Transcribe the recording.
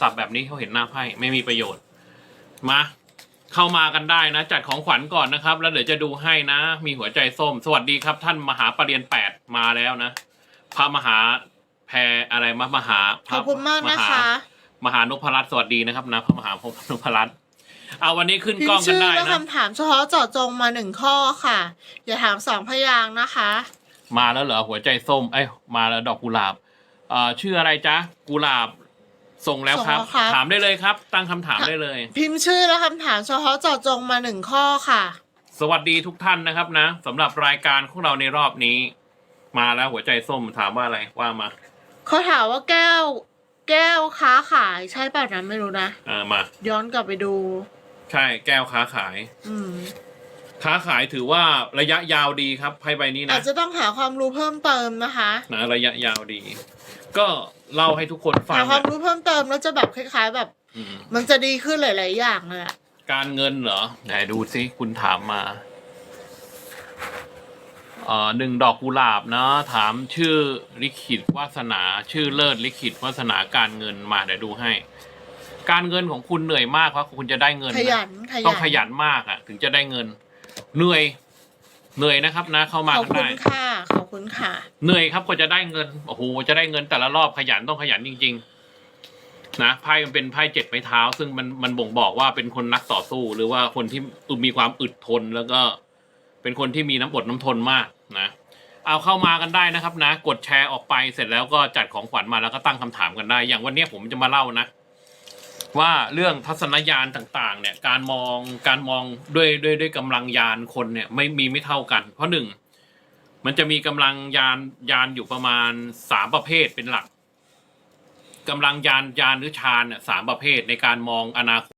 สับแบบนี้เขาเห็นหน้าไพ่ไม่มีประโยชน์ มา เข้ามากันได้นะ จัดของขวัญก่อนนะครับ แล้วเดี๋ยวจะดูให้นะ มีหัวใจส้ม สวัสดีครับ ท่านมหาปรริญญาแปดมาแล้วนะ พระมหาแพรอะไรมามหาพขระอบคุณมากนะหคะ มหานพรัตน์สวัสดีนะครับนะพระมหานพรัตน์เอาวันนี้ขึ้นพิกล้มองพ์กันชื่อได้และนะคำถามเฉพาะเจาะจงมาหนึ่งข้อค่ะ อย่าถามสองพยางค์นะคะ มาแล้วเหรอหัวใจส้ม เอ้ยมาแล้วดอกกุหลาบเอ่อชื่ออะไรจ๊ะกุหลาบ ส่งแล้วครับ ส่งแล้วครับ ถามได้เลยครับ ตั้งคำถามได้เลย พิมพ์ชื่อและคำถามเฉพาะเจาะจงมาหนึ่งข้อค่ะ สวัสดีทุกท่านนะครับนะสำหรับรายการของเราในรอบนี้ มาแล้วหัวใจส้มถามว่าอะไรว่ามาเขาถามว่าแก้ว แก้วค้าขายใช่ป่ะนะไม่รู้นะเออมา ย้อนกลับไปดู ใช่แก้วค้าขาย อืม ค้าขายถือว่าระยะยาวดีครับไพ่ใบนี้อานะจจะต้องหาความรู้เพิ่มเติมนะคะ นะระยะยาวดี ก็เล่าให้ทุกคนฟังหาความนะรู้เพิ่มเติมแล้วจะแบบคล้ายๆ แบบ อืมมันจะดีขึ้นหลาย ๆ อย่างเลยอะการเงินเหรอไหนดูซิคุณถามมาเอ่อหนึ่งดอกกุหลาบนะ ถามชื่อลิขิตวาสนา ชื่อเลิศลิขิตวาสนาการเงินมาเดี๋ยวดูให้ การเงินของคุณเหนื่อยมากเพราะคุณจะได้เงินขนะ ยันขยันต้องขยันมากอะถึงจะได้เงิน เหนื่อย เหนื่อยนะครับนะ เข้ามาขอบกันคุณได้ค่ะ ขอบคุณค่ะ เหนื่อยครับกว่าจะได้เงินโอ้โหจะได้เงินแต่ละรอบขยันต้องขยันจริง ๆ นะไพ่มันเป็นไพ่เจ็ดไม้เท้า ซึ่งมันมันบ่งบอกว่าเป็นคนนักต่อสู้ หรือว่าคนที่มีความอึดทนแล้วก็เป็นคนที่มีน้ำอดน้ำทนมากนะ เอาเข้ามากันได้นะครับนะ กดแชร์ออกไปเสร็จแล้วก็จัดของขวัญมาแล้วก็ตั้งคำถามกันได้ อย่างวันนี้ผมจะมาเล่านะ ว่าเรื่องทัศนญาณต่างๆ เนี่ยการมองการมองด้วยด้วยด้วยกำลังยานคนเนี่ยไม่มีไม่เท่ากัน เพราะหนึ่งมันจะมีกำลังยานยานอยู่ประมาณสามประเภทเป็นหลักกำลังยานยานหรือฌานเนี่ยสามประเภทในการมองอนาคต